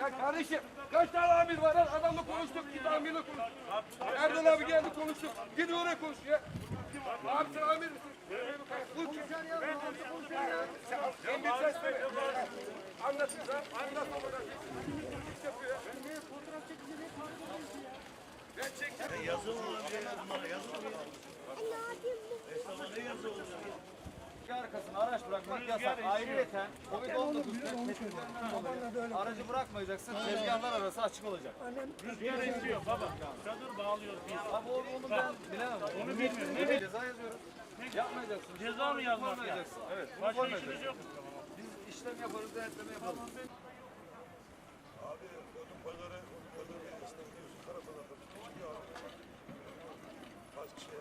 Ya kardeşim kaç tane amir var lan? Adamla konuştuk, git amirle konuş. Erdal abi geldi konuştuk. Git oraya konuş ya. Abi sen amir misin? Bu kimsen ya? Sen bir ses ver. Anlatın lan. Anlatma bana. Kimlik yapıyor. Yazı olur ya bunlara yazı olur. Esnafa ne yazı olur? arkasına araç bırakmak yasak. Ayrıyeten Covid-19 tedbirlerinden dolayı aracı bırakmayacaksın. Tezgahlar arası açık olacak. Rüzgar esiyor baba. Çadır bağlıyoruz biz. Abi onu, onu ben bilemem. Onu bilmiyorum. Ne ceza yazıyoruz? Yapmayacaksın. Ceza mı yazmak ya? Evet. Başka işiniz yok. Biz işlem yaparız, denetleme yaparız.